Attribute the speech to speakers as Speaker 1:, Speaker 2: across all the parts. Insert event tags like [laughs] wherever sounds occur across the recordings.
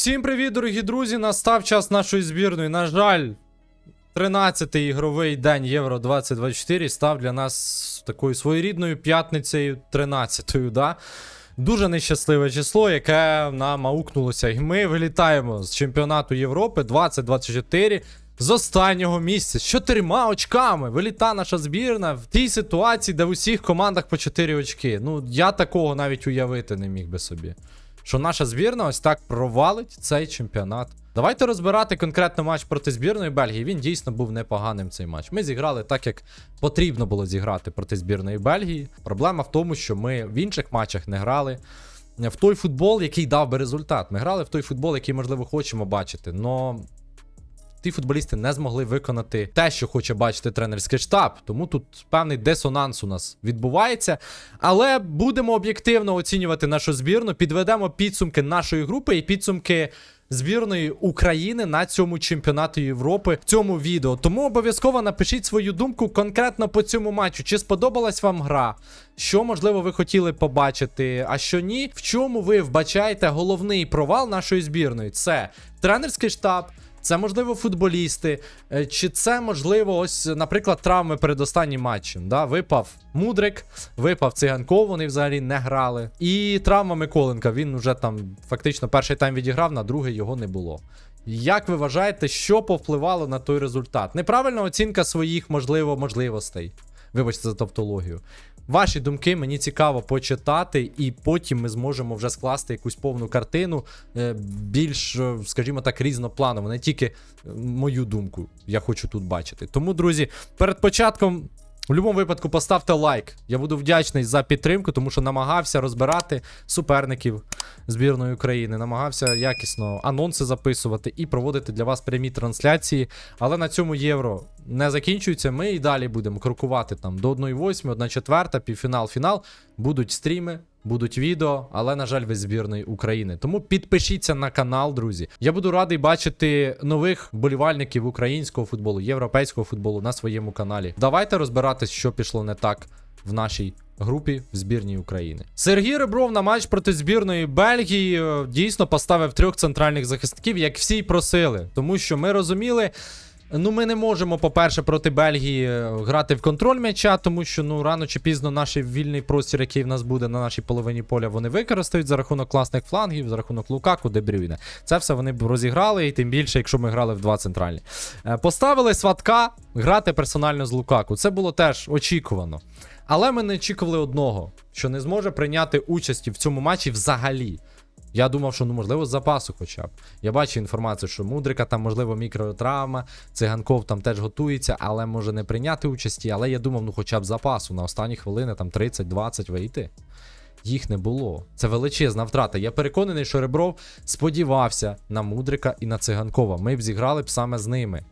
Speaker 1: Всім привіт, дорогі друзі! Настав час нашої збірної. На жаль, 13-й ігровий день Євро 2024 став для нас такою своєрідною п'ятницею 13-ю. Да? Дуже нещасливе число, яке нам аукнулося. І ми вилітаємо з чемпіонату Європи 2024 з останнього місця з чотирма очками. Виліта наша збірна в тій ситуації, де в усіх командах по 4 очки. Ну, я такого навіть уявити не міг би собі. Що наша збірна ось так провалить цей чемпіонат. Давайте розбирати конкретно матч проти збірної Бельгії. Він дійсно був непоганим цей матч. Ми зіграли так, як потрібно було зіграти проти збірної Бельгії. Проблема в тому, що ми в інших матчах не грали в той футбол, який дав би результат. Ми грали в той футбол, який, можливо, хочемо бачити. Но ті футболісти не змогли виконати те, що хоче бачити тренерський штаб. Тому тут певний дисонанс у нас відбувається. Але будемо об'єктивно оцінювати нашу збірну, підведемо підсумки нашої групи і підсумки. Збірної України на цьому чемпіонаті Європи в цьому відео. Тому обов'язково напишіть свою думку конкретно по цьому матчу. Чи сподобалась вам гра? Що можливо ви хотіли побачити? А що ні? В чому ви вбачаєте головний провал нашої збірної? Це тренерський штаб. Це можливо футболісти, е, чи це можливо, ось, наприклад, травми перед останнім матчем. Да? Випав Мудрик, випав Циганков, вони взагалі не грали. І травма Миколенка. Він вже там фактично перший тайм відіграв, на другий його не було. Як ви вважаєте, що повпливало на той результат? Неправильна оцінка своїх, можливо, можливостей. Вибачте за тавтологію. Ваші думки мені цікаво почитати, і потім ми зможемо вже скласти якусь повну картину, е, більш, е, скажімо так, різнопланово, не тільки е, мою думку я хочу тут бачити. Тому, друзі, перед початком. В будь-якому випадку поставте лайк. Я буду вдячний за підтримку, тому що намагався розбирати суперників збірної України, намагався якісно анонси записувати і проводити для вас прямі трансляції. Але на цьому євро не закінчується. Ми і далі будемо крокувати там до 1,8, 1,4, півфінал, фінал. Будуть стріми, будуть відео, але, на жаль, ви збірної України. Тому підпишіться на канал, друзі. Я буду радий бачити нових болівальників українського футболу, європейського футболу на своєму каналі. Давайте розбиратись, що пішло не так в нашій. Групі в збірній України Сергій Ребров на матч проти збірної Бельгії е, дійсно поставив трьох центральних захисників, як всі й просили, тому що ми розуміли, Ну, ми не можемо, по-перше, проти Бельгії е, грати в контроль м'яча, тому що ну рано чи пізно наш вільний простір, який в нас буде на нашій половині поля, вони використають за рахунок класних флангів, за рахунок Лукаку, Дебрюйне. Це все вони б розіграли, і тим більше, якщо ми грали в два центральні. Е, Поставили сватка грати персонально з Лукаку. Це було теж очікувано. Але ми не очікували одного, що не зможе прийняти участі в цьому матчі взагалі. Я думав, що ну можливо з запасу хоча б. Я бачу інформацію, що Мудрика там, можливо, мікротравма, циганков там теж готується, але може не прийняти участі. Але я думав, ну хоча б запасу на останні хвилини там 30-20 вийти. Їх не було. Це величезна втрата. Я переконаний, що Ребров сподівався на Мудрика і на циганкова. Ми б зіграли б саме з ними.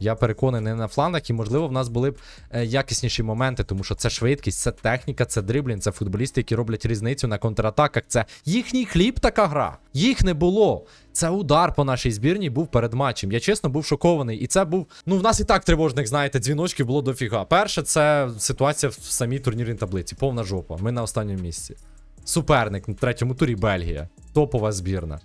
Speaker 1: Я переконаний на флангах, і, можливо, в нас були б е, якісніші моменти, тому що це швидкість, це техніка, це дриблінг, це футболісти, які роблять різницю на контратаках. Це їхній хліб така гра. Їх не було. Це удар по нашій збірній був перед матчем. Я чесно був шокований. І це був. Ну, в нас і так тривожних, знаєте, дзвіночків було дофіга. Перше, це ситуація в самій турнірній таблиці. Повна жопа. Ми на останньому місці. Суперник на третьому турі Бельгія. Топова збірна.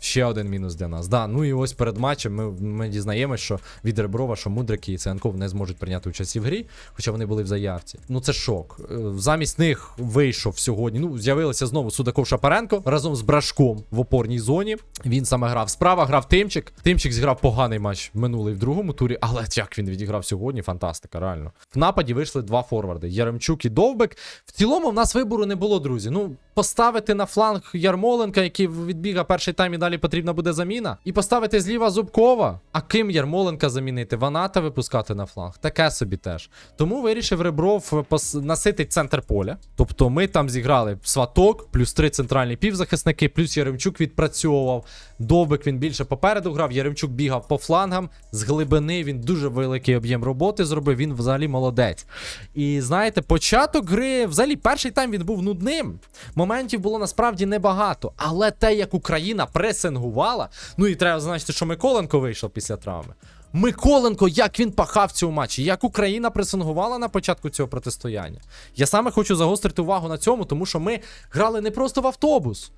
Speaker 1: Ще один мінус для нас. Да, ну і ось перед матчем ми, ми дізнаємось, що від Реброва, що Мудрики і Циганков не зможуть прийняти участь в грі, хоча вони були в заявці. Ну це шок. Е, Замість них вийшов сьогодні. Ну, з'явилися знову Судаков Шапаренко разом з Брашком в опорній зоні. Він саме грав справа, грав Тимчик. Тимчик зіграв поганий матч минулий в другому турі, але як він відіграв сьогодні, фантастика, реально. В нападі вийшли два форварди: Яремчук і Довбек. В цілому в нас вибору не було, друзі. Ну, поставити на фланг Ярмоленка, який відбіга перший тайм і далі потрібна буде заміна. І поставити зліва Зубкова. А ким Ярмоленка замінити? Ваната випускати на фланг. Таке собі теж. Тому вирішив Ребров пос... наситить центр поля. Тобто ми там зіграли сваток, плюс три центральні півзахисники, плюс Яремчук відпрацьовував. Довбик він більше попереду грав. Яремчук бігав по флангам. З глибини він дуже великий об'єм роботи зробив. Він взагалі молодець. І знаєте, початок гри, взагалі, перший тайм він був нудним. Моментів було насправді небагато. Але те, як Україна пресингувала, ну і треба значити, що Миколенко вийшов після травми. Миколенко, як він пахав в матчі, як Україна пресингувала на початку цього протистояння. Я саме хочу загострити увагу на цьому, тому що ми грали не просто в автобус.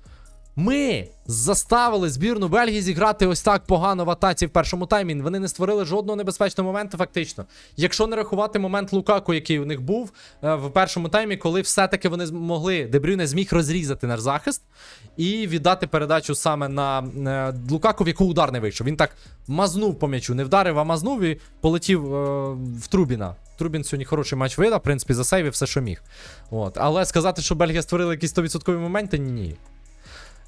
Speaker 1: Ми заставили збірну Бельгії зіграти ось так погано в атаці в першому таймі. Вони не створили жодного небезпечного моменту, фактично. Якщо не рахувати момент Лукаку, який у них був е, в першому таймі, коли все-таки вони змогли, Дебрюйне зміг розрізати наш захист і віддати передачу саме на е, Лукаку, в яку удар не вийшов. Він так мазнув по м'ячу, не вдарив, а мазнув і полетів е, в Трубіна. Трубін сьогодні хороший матч видав, в принципі, засейвив все, що міг. От. Але сказати, що Бельгія створила якісь 100% моменти, ні.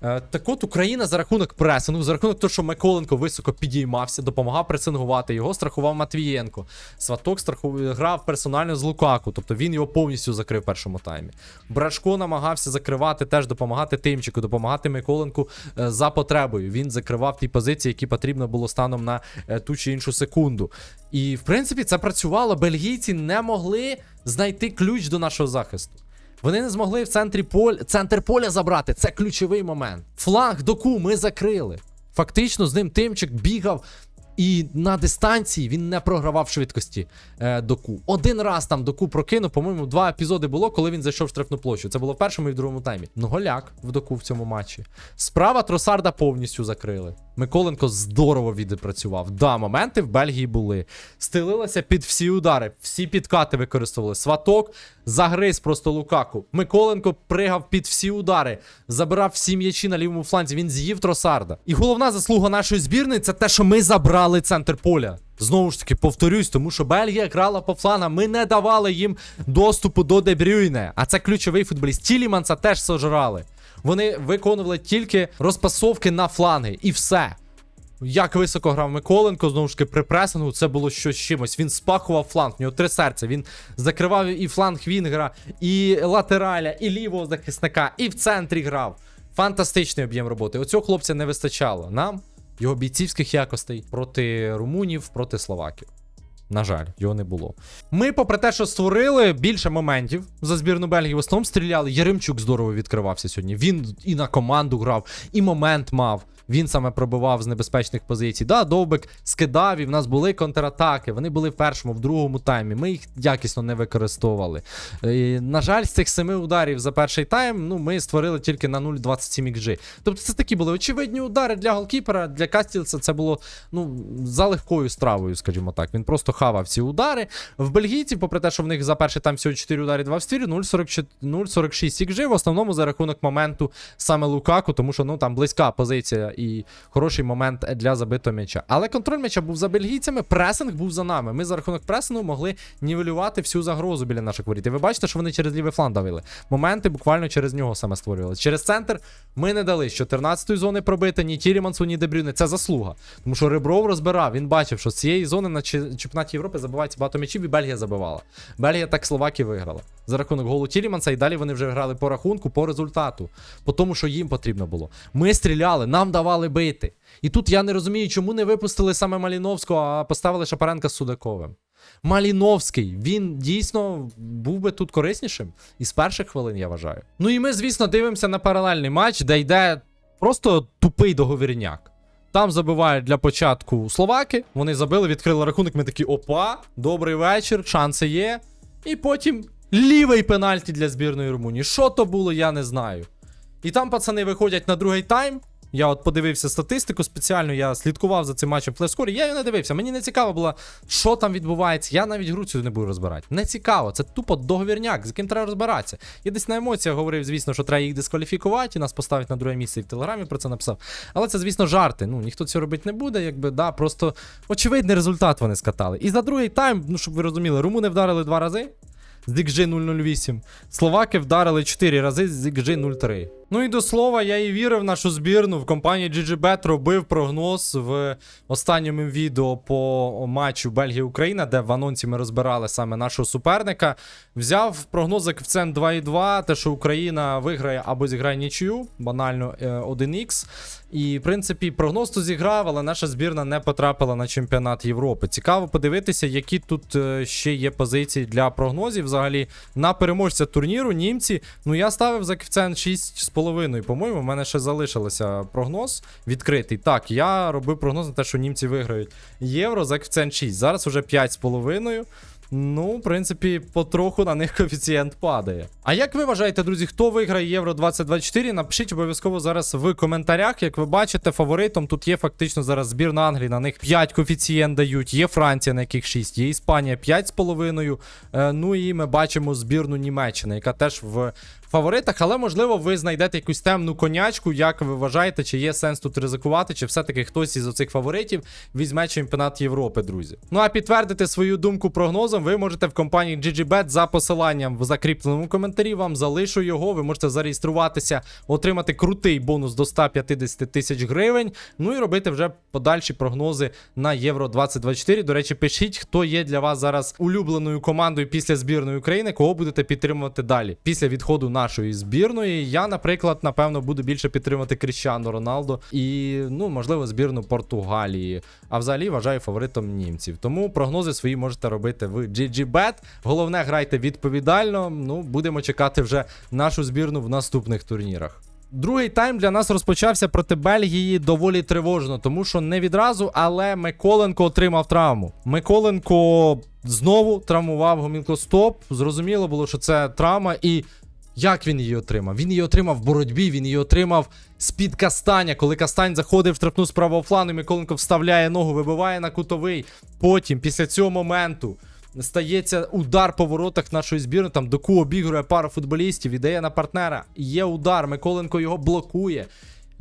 Speaker 1: Е, Так от Україна за рахунок пресингу, за рахунок того, що Миколенко високо підіймався, допомагав пресингувати, його страхував Матвієнко. Сваток страху... грав персонально з Лукаку, тобто він його повністю закрив в першому таймі. Брашко намагався закривати, теж допомагати Тимчику, допомагати Миколенку е, за потребою. Він закривав ті позиції, які потрібно було станом на е, ту чи іншу секунду. І в принципі це працювало. Бельгійці не могли знайти ключ до нашого захисту. Вони не змогли в центрі поля, центр поля забрати. Це ключовий момент. Фланг доку ми закрили. Фактично, з ним Тимчик бігав. І на дистанції він не програвав швидкості е, доку. Один раз там доку прокинув, по-моєму, два епізоди було, коли він зайшов в штрафну площу. Це було в першому і в другому таймі. Ну, голяк в доку в цьому матчі. Справа Тросарда повністю закрили. Миколенко здорово відпрацював. Да, моменти в Бельгії були. Стелилася під всі удари, всі підкати використовували. Сваток загриз просто Лукаку. Миколенко пригав під всі удари, забирав всі м'ячі на лівому фланзі. Він з'їв Тросарда. І головна заслуга нашої збірної це те, що ми забрали центр поля. Знову ж таки, повторюсь, тому що Бельгія грала по фланам, ми не давали їм доступу до Дебрюйне. А це ключовий футболіст. Тіліманса теж сожрали. Вони виконували тільки розпасовки на фланги, і все. Як високо грав Миколенко, знову ж таки, при пресингу це було щось чимось. Він спахував фланг, в нього три серця. Він закривав і фланг Вінгера, і латераля, і лівого захисника, і в центрі грав. Фантастичний об'єм роботи. Оцього хлопця не вистачало нам, його бійцівських якостей проти румунів, проти словаків. На жаль, його не було. Ми, попри те, що створили більше моментів за збірну Бельгії, в основному стріляли. Яремчук здорово відкривався сьогодні. Він і на команду грав, і момент мав. Він саме пробивав з небезпечних позицій. Да, Довбик скидав, і в нас були контратаки. Вони були в першому, в другому таймі. Ми їх якісно не використовували. І, на жаль, з цих семи ударів за перший тайм ну, ми створили тільки на 0,27 XG. Тобто це такі були очевидні удари для голкіпера, для Кастілса це було ну, за легкою стравою, скажімо так. Він просто хавав ці удари. В бельгійців, попри те, що в них за перший тайм всього 4 удари, 2 в стілі, 0,44 0,46 XG, в основному за рахунок моменту саме Лукаку, тому що ну, там близька позиція і хороший момент для забитого м'яча. Але контроль м'яча був за бельгійцями, пресинг був за нами. Ми за рахунок пресингу могли нівелювати всю загрозу біля наших воріт. І ви бачите, що вони через лівий фланг давили. Моменти буквально через нього саме створювали. Через центр ми не дали з 14-ї зони пробити ні Тілімансу, ні Дебрюне. Це заслуга. Тому що Ребров розбирав. Він бачив, що з цієї зони на чемпіонаті Європи забивається багато м'ячів, і Бельгія забивала. Бельгія так Словакія виграла. За рахунок голу Тіліманса, і далі вони вже грали по рахунку, по результату. По тому, що їм потрібно було. Ми стріляли, нам давали бити. І тут я не розумію, чому не випустили саме Маліновського, а поставили Шапаренка з Судаковим. Маліновський, він дійсно був би тут кориснішим. І з перших хвилин, я вважаю. Ну і ми, звісно, дивимося на паралельний матч, де йде просто тупий договірняк. Там забивають для початку словаки. Вони забили, відкрили рахунок. Ми такі опа, добрий вечір, шанси є. І потім лівий пенальті для збірної Румунії. Що то було, я не знаю. І там пацани виходять на другий тайм. Я от подивився статистику спеціально, я слідкував за цим матчем в. Я її не дивився. Мені не цікаво було, що там відбувається. Я навіть гру цю не буду розбирати. Не цікаво, це тупо договірняк, з яким треба розбиратися. Я десь на емоціях говорив, звісно, що треба їх дискваліфікувати, і нас поставить на друге місце і в телеграмі про це написав. Але це, звісно, жарти. Ну ніхто цього робити не буде, якби да, просто очевидний результат вони скатали. І за другий тайм, ну щоб ви розуміли, румуни вдарили два рази. З XG 008. Словаки вдарили 4 рази з XG 03. Ну і до слова, я і вірив в нашу збірну. В компанії GGBet робив прогноз в останньому відео по матчу Бельгія-Україна, де в анонсі ми розбирали саме нашого суперника. Взяв прогноз коефіцієнт 2,2, те, що Україна виграє або зіграє нічию, банально е, 1х. І, в принципі, прогноз то зіграв, але наша збірна не потрапила на чемпіонат Європи. Цікаво подивитися, які тут е, ще є позиції для прогнозів. Взагалі, на переможця турніру німці. Ну, я ставив за коефіцієнт 6,5. По-моєму, в мене ще залишилося прогноз відкритий. Так, я робив прогноз на те, що німці виграють євро за коефіцієнт 6. Зараз вже 5,5. Ну, в принципі, потроху на них коефіцієнт падає. А як ви вважаєте, друзі, хто виграє Євро 2024? Напишіть обов'язково зараз в коментарях. Як ви бачите, фаворитом тут є фактично зараз збірна Англії. На них 5 коефіцієнт дають. Є Франція, на яких 6, є Іспанія 5,5. Е, ну і ми бачимо збірну Німеччини, яка теж в фаворитах, але можливо ви знайдете якусь темну конячку. Як ви вважаєте, чи є сенс тут ризикувати, чи все-таки хтось із оцих фаворитів візьме чемпіонат Європи, друзі. Ну а підтвердити свою думку прогнозом ви можете в компанії GGBet за посиланням в закріпленому коментарі. Вам залишу його. Ви можете зареєструватися, отримати крутий бонус до 150 тисяч гривень. Ну і робити вже подальші прогнози на Євро 2024. До речі, пишіть, хто є для вас зараз улюбленою командою після збірної України, кого будете підтримувати далі. Після відходу нашої збірної. Я, наприклад, напевно, буду більше підтримувати Кріщану Роналдо і, ну, можливо, збірну Португалії. А взагалі вважаю фаворитом німців. Тому прогнози свої можете робити в GGBet. Головне, грайте відповідально. Ну, будемо чекати вже нашу збірну в наступних турнірах. Другий тайм для нас розпочався проти Бельгії доволі тривожно, тому що не відразу, але Миколенко отримав травму. Миколенко знову травмував гомілкостоп. Зрозуміло було, що це травма, і як він її отримав? Він її отримав в боротьбі, він її отримав з-під Кастаня. Коли Кастань заходив в штрафну з правого флану, Миколенко вставляє ногу, вибиває на кутовий. Потім, після цього моменту, стається удар по воротах нашої збірної. Там доку обігрує пару футболістів, ідея на партнера. Є удар, Миколенко його блокує.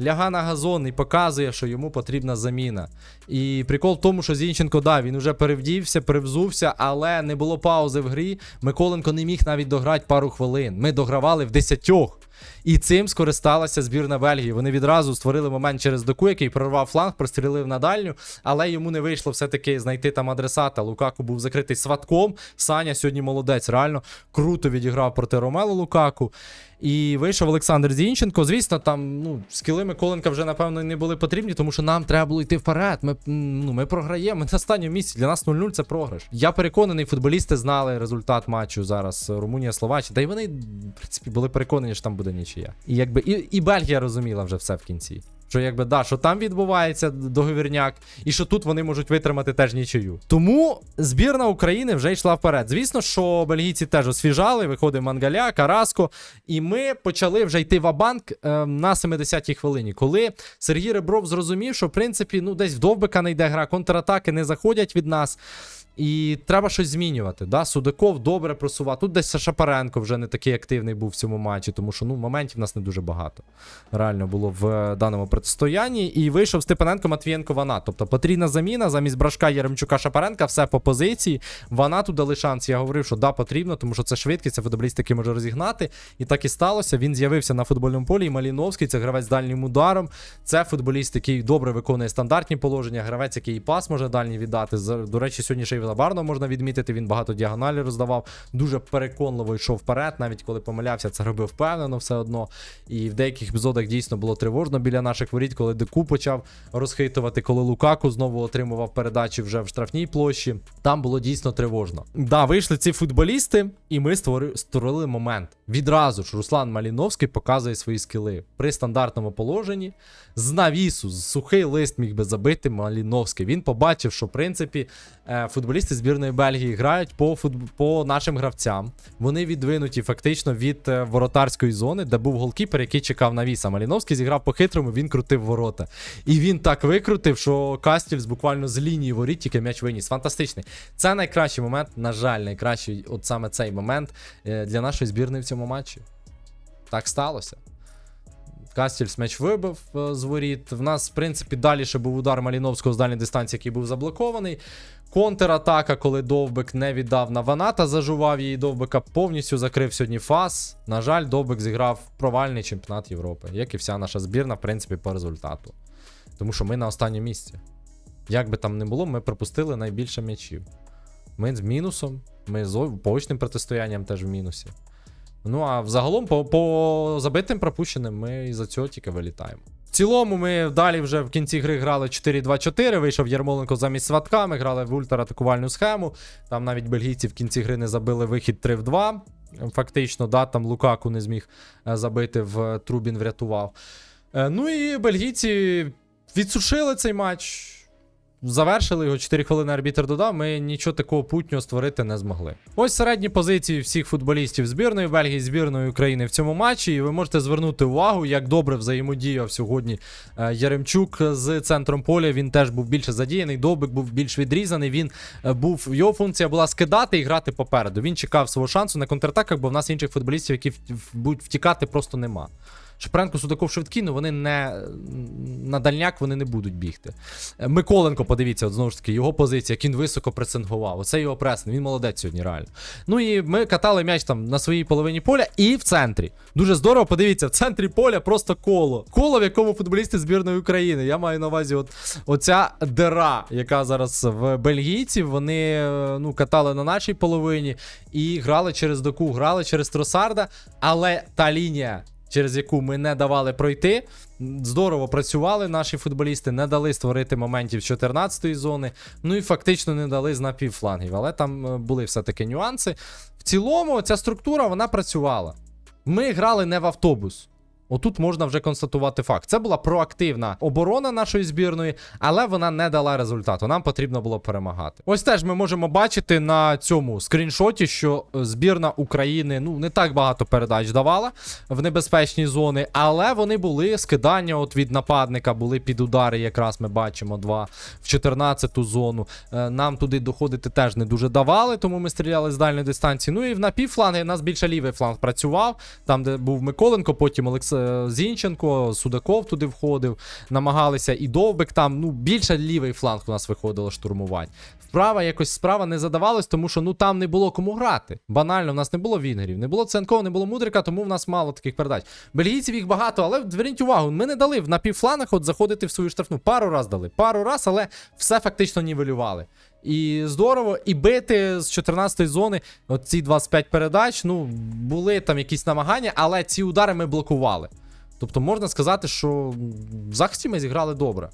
Speaker 1: Ляга на газон і показує, що йому потрібна заміна. І прикол в тому, що Зінченко, да, він вже перевдівся, перевзувся, але не було паузи в грі. Миколенко не міг навіть дограти пару хвилин. Ми догравали в десятьох. І цим скористалася збірна Бельгії. Вони відразу створили момент через доку, який прорвав фланг, прострілив на дальню, але йому не вийшло все-таки знайти там адресата. Лукаку був закритий сватком. Саня сьогодні молодець, реально круто відіграв проти Ромело Лукаку. І вийшов Олександр Зінченко. Звісно, там ну, скіли Миколенка вже, напевно, не були потрібні, тому що нам треба було йти вперед. Ми, ну, ми програємо. Ми на останньому місці. Для нас 0-0 це програш. Я переконаний, футболісти знали результат матчу зараз. Румунія, Словаччина. Та й вони, в принципі, були переконані, що там буде нічия. І якби і, і Бельгія розуміла вже все в кінці. Що якби да, що там відбувається договірняк, і що тут вони можуть витримати теж нічию. Тому збірна України вже йшла вперед. Звісно, що бельгійці теж освіжали, виходив Мангаля, Караско, і ми почали вже йти в абанк е, на 70-й хвилині, коли Сергій Ребров зрозумів, що в принципі ну десь в довбика не йде гра, контратаки не заходять від нас. І треба щось змінювати. Да? Судаков добре просував. Тут десь Шапаренко вже не такий активний був в цьому матчі, тому що ну, моментів нас не дуже багато. Реально було в е, даному протистоянні. І вийшов Степаненко, Матвієнко, Вана. Тобто потрібна заміна замість Брашка Яремчука Шапаренка, все по позиції. Вана тут дали шанс. Я говорив, що да, потрібно, тому що це швидкість, це футболіст, який може розігнати. І так і сталося. Він з'явився на футбольному полі. І Маліновський це гравець з дальнім ударом. Це футболіст, який добре виконує стандартні положення, гравець, який і пас може дальній віддати. До речі, сьогодні ще й Лабарно можна відмітити. Він багато діагоналі роздавав, дуже переконливо йшов вперед, навіть коли помилявся, це робив впевнено все одно. І в деяких епізодах дійсно було тривожно біля наших воріт, коли Деку почав розхитувати, коли Лукаку знову отримував передачі вже в штрафній площі. Там було дійсно тривожно. Да, вийшли ці футболісти, і ми створили, створили момент. Відразу ж Руслан Маліновський показує свої скіли при стандартному положенні. З навісу, з сухий лист міг би забити Маліновський. Він побачив, що в принципі е, футболісти збірної Бельгії грають по, футб... по нашим гравцям. Вони відвинуті фактично від е, воротарської зони, де був голкіпер, який чекав навіса. Маліновський зіграв по-хитрому, він крутив ворота. І він так викрутив, що Кастільс буквально з лінії воріт тільки м'яч виніс. Фантастичний. Це найкращий момент, на жаль, найкращий, от саме цей момент е, для нашої збірної в цьому матчі. Так сталося. Кастільс м'яч вибив е, з воріт. В нас, в принципі, далі ще був удар Маліновського з дальньої дистанції, який був заблокований. Контратака, коли Довбик не віддав на Ваната, зажував її. Довбика повністю закрив сьогодні фас. На жаль, Довбик зіграв провальний чемпіонат Європи, як і вся наша збірна, в принципі, по результату. Тому що ми на останньому місці. Як би там не було, ми пропустили найбільше м'ячів. Ми з мінусом, ми з очним протистоянням теж в мінусі. Ну а взагалом по, по забитим пропущеним ми із-за цього тільки вилітаємо. В цілому ми далі вже в кінці гри грали 4-2-4. Вийшов Ярмоленко замість сватка. Ми грали в ультраатакувальну схему. Там навіть бельгійці в кінці гри не забили вихід 3 в 2. Фактично, да, там Лукаку не зміг е, забити, в Трубін врятував. Е, Ну і бельгійці відсушили цей матч. Завершили його 4 хвилини арбітер додав. Ми нічого такого путнього створити не змогли. Ось середні позиції всіх футболістів збірної Бельгії, збірної України в цьому матчі. І ви можете звернути увагу, як добре взаємодіяв сьогодні е, Яремчук з центром поля. Він теж був більше задіяний. Довбик був більш відрізаний. Він е, був його функція була скидати і грати попереду. Він чекав свого шансу на контратаках, бо в нас інших футболістів, які будуть втікати, просто нема. Шпренко, Судаков, швидкі, ну вони не на дальняк вони не будуть бігти. Е, Миколенко, подивіться, от знову ж таки, його позиція, як він високо пресингував. Оце його пресинг, він молодець сьогодні, реально. Ну і ми катали м'яч там на своїй половині поля і в центрі. Дуже здорово, подивіться, в центрі поля просто коло. Коло, в якому футболісти збірної України. Я маю на увазі, от оця дира, яка зараз в бельгійців, вони е, ну, катали на нашій половині і грали через доку, грали через Тросарда, але та лінія через яку ми не давали пройти. Здорово працювали наші футболісти, не дали створити моментів 14-ї зони, ну і фактично не дали з напівфлангів. Але там е, були все-таки нюанси. В цілому, ця структура вона працювала. Ми грали не в автобус. Отут можна вже констатувати факт. Це була проактивна оборона нашої збірної, але вона не дала результату. Нам потрібно було перемагати. Ось теж ми можемо бачити на цьому скріншоті, що е, збірна України ну не так багато передач давала в небезпечні зони, але вони були скидання от від нападника, були під удари. Якраз ми бачимо два в 14-ту зону. Е, Нам туди доходити теж не дуже давали, тому ми стріляли з дальньої дистанції. Ну і в напівфланги нас більше лівий фланг працював. Там, де був Миколенко, потім Олекс... е, Зінченко, Судаков туди входив, намагалися і Довбик там. Ну, більше лівий фланг у нас виходило штурмувати. Вправа якось справа не задавалась, тому що ну там не було кому грати. Банально, в нас не було вінгерів, не було Ценкова, не було Мудрика, тому в нас мало таких передач. Бельгійців їх багато, але зверніть увагу, ми не дали в напівфлангах от заходити в свою штрафну. Пару раз дали, пару раз, але все фактично нівелювали. І здорово, і бити з 14-ї зони, от ці 25 передач, ну, були там якісь намагання, але ці удари ми блокували. Тобто можна сказати, що в захисті ми зіграли добре.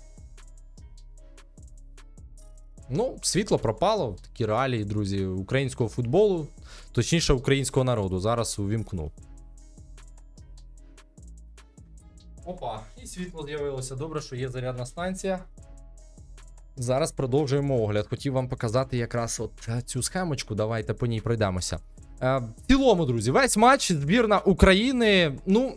Speaker 1: Ну, світло пропало, такі реалії, друзі, українського футболу, точніше, українського народу. Зараз увімкнув. Опа, і світло з'явилося. Добре, що є зарядна станція. Зараз продовжуємо огляд. Хотів вам показати якраз от е, цю схемочку. Давайте по ній пройдемося. Е, в цілому, друзі, весь матч збірна України, ну,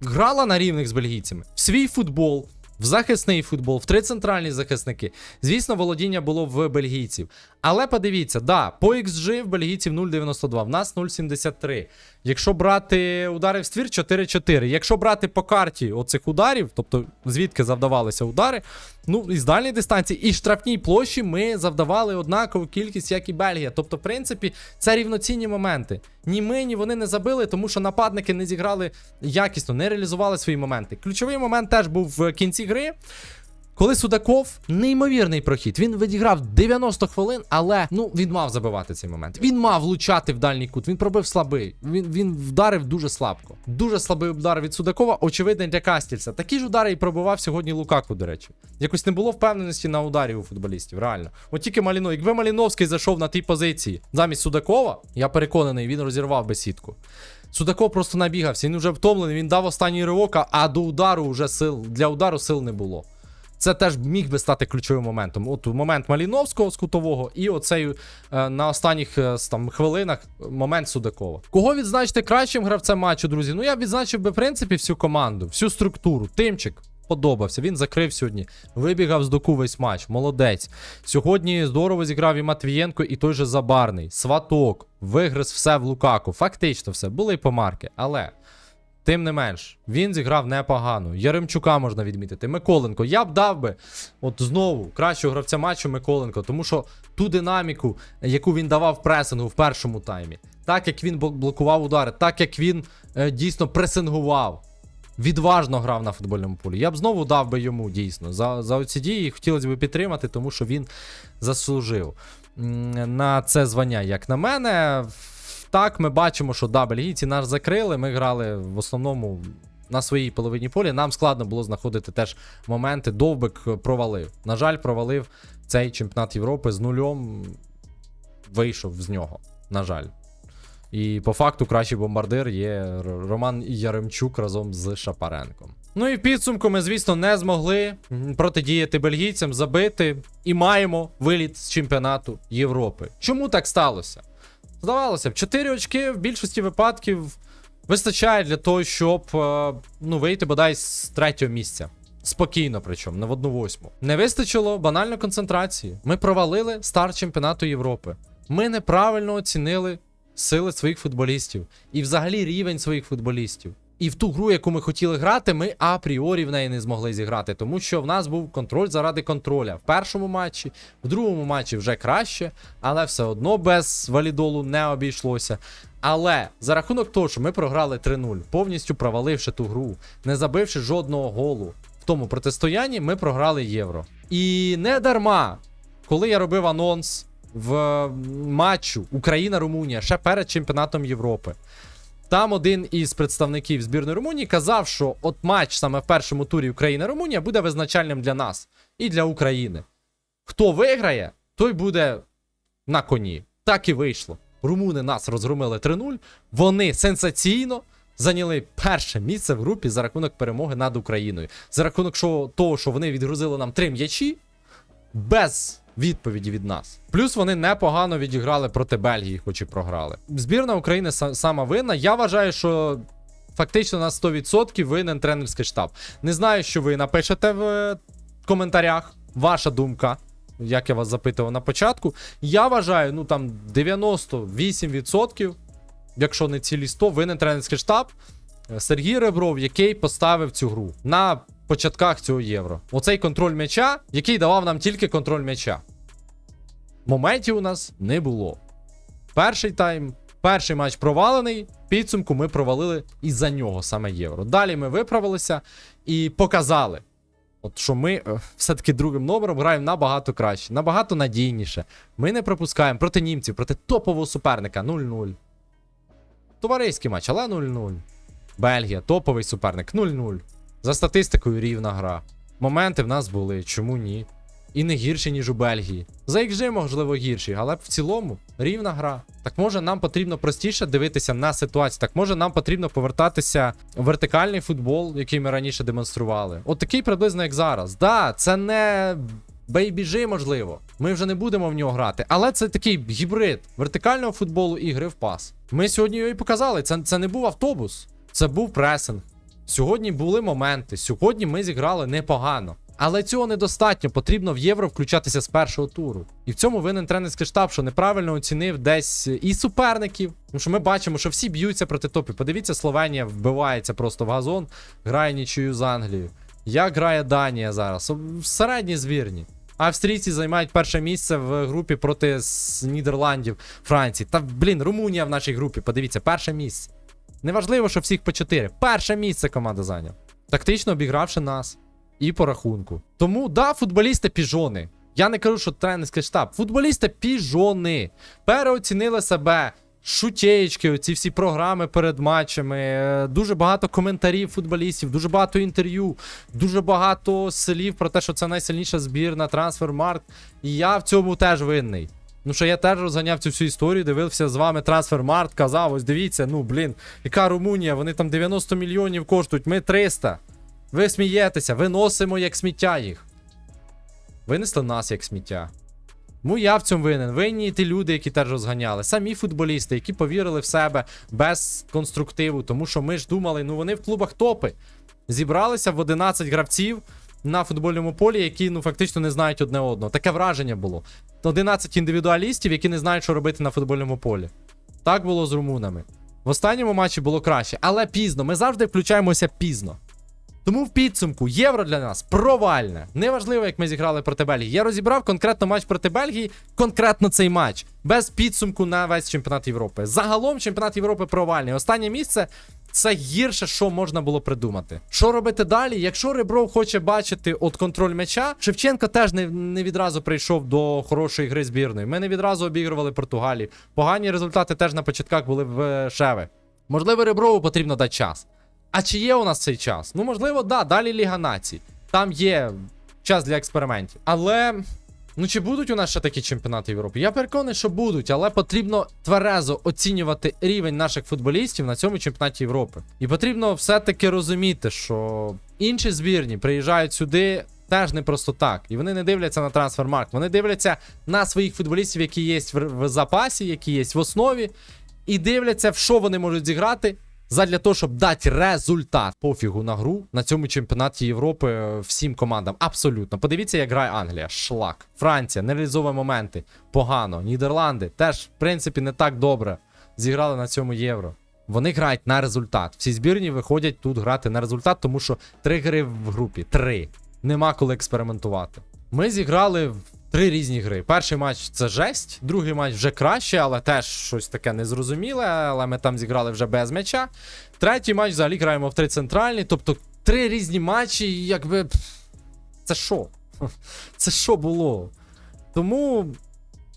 Speaker 1: грала на рівних з бельгійцями. В свій футбол, в захисний футбол, в три центральні захисники. Звісно, володіння було в бельгійців. Але подивіться, да, по XG в бельгійців 0,92, в нас 0,73. Якщо брати удари в ствір 4-4. Якщо брати по карті оцих ударів, тобто звідки завдавалися удари, ну із дальньої дистанції і штрафній площі ми завдавали однакову кількість, як і Бельгія. Тобто, в принципі, це рівноцінні моменти. Ні ми, ні вони не забили, тому що нападники не зіграли якісно, не реалізували свої моменти. Ключовий момент теж був в кінці гри. Коли Судаков неймовірний прохід, він відіграв 90 хвилин, але ну він мав забивати цей момент. Він мав влучати в дальній кут. Він пробив слабий. Він він вдарив дуже слабко. Дуже слабий удар від Судакова, очевидно, для Кастільса. Такі ж удари і пробивав сьогодні Лукаку, до речі. Якось не було впевненості на ударі у футболістів. Реально. От тільки Маліно, якби Маліновський зайшов на тій позиції замість Судакова, я переконаний, він розірвав би сітку. Судаков просто набігався, він вже втомлений, він дав останній ривок, а до удару вже сил для удару сил не було. Це теж міг би стати ключовим моментом. От момент Маліновського з кутового, і оцей е, на останніх е, там хвилинах момент Судакова. Кого відзначити кращим гравцем матчу, друзі? Ну я відзначив би, в принципі, всю команду, всю структуру. Тимчик подобався. Він закрив сьогодні, вибігав з доку весь матч. Молодець. Сьогодні здорово зіграв і Матвієнко, і той же Забарний. Сваток, вигриз все в Лукаку. Фактично все. Були й помарки, але. Тим не менш, він зіграв непогано. Яремчука можна відмітити. Миколенко. Я б дав би, от знову, кращого гравця матчу Миколенко, тому що ту динаміку, яку він давав пресингу в першому таймі, так як він блокував удари, так як він е, дійсно пресингував, відважно грав на футбольному полі. Я б знову дав би йому дійсно. За, за оці дії хотілося б підтримати, тому що він заслужив на це звання, як на мене. Так, ми бачимо, що да, бельгійці нас закрили. Ми грали в основному на своїй половині полі. Нам складно було знаходити теж моменти. Довбик провалив. На жаль, провалив цей чемпіонат Європи з нульом. Вийшов з нього. На жаль. І по факту кращий бомбардир є Роман Яремчук разом з Шапаренком. Ну і в підсумку ми, звісно, не змогли протидіяти бельгійцям, забити і маємо виліт з чемпіонату Європи. Чому так сталося? Здавалося б, 4 очки в більшості випадків вистачає для того, щоб е, ну, вийти бодай з третього місця. Спокійно, причому, в одну восьму. Не вистачило банально концентрації. Ми провалили старт чемпіонату Європи. Ми неправильно оцінили сили своїх футболістів і взагалі рівень своїх футболістів. І в ту гру, яку ми хотіли грати, ми апріорі в неї не змогли зіграти, тому що в нас був контроль заради контроля. В першому матчі, в другому матчі вже краще, але все одно без валідолу не обійшлося. Але за рахунок того, що ми програли 3-0, повністю проваливши ту гру, не забивши жодного голу в тому протистоянні, ми програли євро. І не дарма, коли я робив анонс в матчу Україна-Румунія ще перед чемпіонатом Європи. Там один із представників збірної Румунії казав, що от матч саме в першому турі Україна-Румунія буде визначальним для нас і для України. Хто виграє, той буде на коні. Так і вийшло. Румуни нас розгромили 3-0. Вони сенсаційно зайняли перше місце в групі за рахунок перемоги над Україною. За рахунок того, що вони відгрузили нам три м'ячі без відповіді від нас. Плюс вони непогано відіграли проти Бельгії, хоч і програли. Збірна України са- сама винна. Я вважаю, що фактично на 100% винен тренерський штаб. Не знаю, що ви напишете в е, коментарях. Ваша думка, як я вас запитував на початку. Я вважаю, ну там 98%, якщо не цілі 100, винен тренерський штаб. Е, Сергій Ребров, який поставив цю гру на початках цього євро. Оцей контроль м'яча, який давав нам тільки контроль м'яча. Моментів у нас не було. Перший тайм, перший матч провалений. Підсумку ми провалили із-за нього саме євро. Далі ми виправилися і показали, от що ми е, все-таки другим номером граємо набагато краще, набагато надійніше. Ми не пропускаємо проти німців, проти топового суперника 0-0. Товариський матч, але 0-0. Бельгія, топовий суперник 0-0. За статистикою рівна гра. Моменти в нас були, чому ні? І не гірші, ніж у Бельгії. За XG, можливо, гірші, але в цілому рівна гра. Так може нам потрібно простіше дивитися на ситуацію. Так може нам потрібно повертатися в вертикальний футбол, який ми раніше демонстрували. От такий приблизно як зараз. Да, це не бейбіжи, можливо. Ми вже не будемо в нього грати. Але це такий гібрид вертикального футболу і гри в пас. Ми сьогодні його і показали. Це, це не був автобус, це був пресинг. Сьогодні були моменти. Сьогодні ми зіграли непогано. Але цього недостатньо. Потрібно в євро включатися з першого туру. І в цьому винен тренерський штаб, що неправильно оцінив десь і суперників. Тому що ми бачимо, що всі б'ються проти топів. Подивіться, Словенія вбивається просто в газон, грає нічию з Англією. Як грає Данія зараз? В середній звірні. Австрійці займають перше місце в групі проти Нідерландів, Франції. Та блін, Румунія в нашій групі. Подивіться, перше місце. Неважливо, що всіх по 4. Перше місце команда зайняла. Тактично обігравши нас. І по рахунку. Тому, да, футболісти піжони. Я не кажу, що тренерський штаб. Футболісти піжони. Переоцінили себе. Шутєєчки, оці всі програми перед матчами. е, Дуже багато коментарів футболістів, дуже багато інтерв'ю, дуже багато слів про те, що це найсильніша збірна, трансфермарк. І я в цьому теж винний. Ну що я теж розганяв цю всю історію, дивився з вами трансфермарт, казав, ось дивіться, ну блін, яка Румунія, вони там 90 мільйонів коштують, ми 300. Ви смієтеся, виносимо як сміття їх. Винесли нас як сміття. Ну я в цьому винен. Винні ті люди, які теж розганяли. Самі футболісти, які повірили в себе без конструктиву, тому що ми ж думали, ну вони в клубах топи. Зібралися в 11 гравців на футбольному полі, які ну фактично не знають одне одного. Таке враження було. 11 індивідуалістів, які не знають, що робити на футбольному полі. Так було з румунами. В останньому матчі було краще, але пізно. Ми завжди включаємося пізно. Тому в підсумку євро для нас провальне. Неважливо, як ми зіграли проти Бельгії. Я розібрав конкретно матч проти Бельгії, конкретно цей матч, без підсумку на весь чемпіонат Європи. Загалом чемпіонат Європи провальний. Останнє місце це гірше, що можна було придумати. Що робити далі? Якщо Ребров хоче бачити от контроль м'яча, Шевченко теж не, не відразу прийшов до хорошої гри збірної. Ми не відразу обігрували Португалію. Погані результати теж на початках були в е, Шеви. Можливо, Реброву потрібно дати час. А чи є у нас цей час? Ну, можливо, да, далі Ліга націй. Там є час для експериментів. Але Ну чи будуть у нас ще такі чемпіонати Європи? Я переконаний, що будуть, але потрібно тверезо оцінювати рівень наших футболістів на цьому чемпіонаті Європи. І потрібно все-таки розуміти, що інші збірні приїжджають сюди. Теж не просто так. І вони не дивляться на трансфермаркт. Вони дивляться на своїх футболістів, які є в запасі, які є в основі, і дивляться, в що вони можуть зіграти задля того, щоб дати результат пофігу на гру на цьому чемпіонаті Європи е, всім командам. Абсолютно. Подивіться, як грає Англія. Шлак. Франція не реалізовує моменти. Погано. Нідерланди теж, в принципі, не так добре зіграли на цьому євро. Вони грають на результат. Всі збірні виходять тут грати на результат, тому що три гри в групі. Три. Нема коли експериментувати. Ми зіграли три різні гри. Перший матч це жесть, другий матч вже краще, але теж щось таке незрозуміле, але ми там зіграли вже без м'яча. Третій матч взагалі граємо в три центральні. Тобто три різні матчі, якби. Це що? [laughs] Це що було? Тому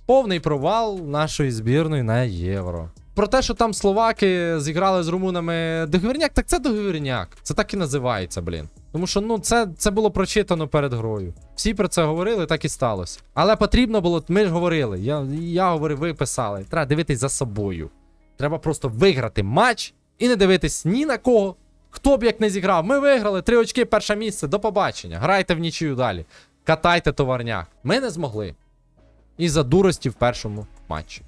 Speaker 1: повний провал нашої збірної на євро. Про те, що там словаки зіграли з румунами договірняк, так це договірняк. Це так і називається, блін. Тому що ну це, це було прочитано перед грою. Всі про це говорили, так і сталося. Але потрібно було, ми ж говорили. Я, я говорив, ви писали. Треба дивитись за собою. Треба просто виграти матч і не дивитись ні на кого. Хто б як не зіграв. Ми виграли, три очки, перше місце. До побачення. Грайте в нічию далі. Катайте товарняк. Ми не змогли. І за дурості в першому матчі.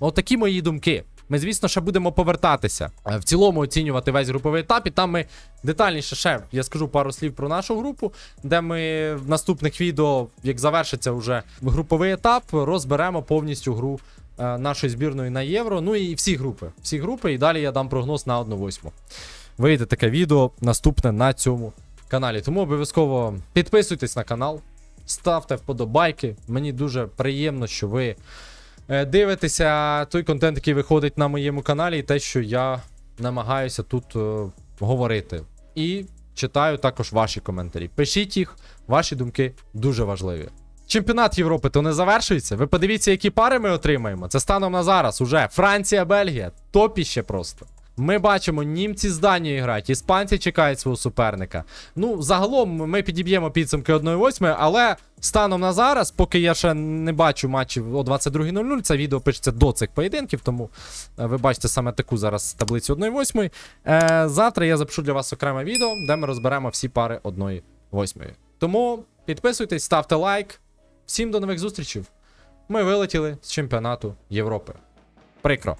Speaker 1: Отакі мої думки. Ми, звісно, ще будемо повертатися е, в цілому оцінювати весь груповий етап. І там ми детальніше ще я скажу пару слів про нашу групу, де ми в наступних відео, як завершиться вже груповий етап, розберемо повністю гру е, нашої збірної на євро. Ну і всі групи. Всі групи, і далі я дам прогноз на 1-8. Вийде таке відео наступне на цьому каналі. Тому обов'язково підписуйтесь на канал, ставте вподобайки. Мені дуже приємно, що ви дивитеся той контент, який виходить на моєму каналі, і те, що я намагаюся тут е, говорити. І читаю також ваші коментарі. Пишіть їх, ваші думки дуже важливі. Чемпіонат Європи то не завершується. Ви подивіться, які пари ми отримаємо. Це станом на зараз уже Франція, Бельгія. Топіще просто. Ми бачимо, німці з Данією грають, іспанці чекають свого суперника. Ну, загалом ми підіб'ємо підсумки 1-8, але станом на зараз, поки я ще не бачу матчів о 22.00, це відео пишеться до цих поєдинків, тому е, ви бачите саме таку зараз таблицю 1-8. Е, завтра я запишу для вас окреме відео, де ми розберемо всі пари 1-8. Тому підписуйтесь, ставте лайк. Всім до нових зустрічей. Ми вилетіли з чемпіонату Європи. Прикро.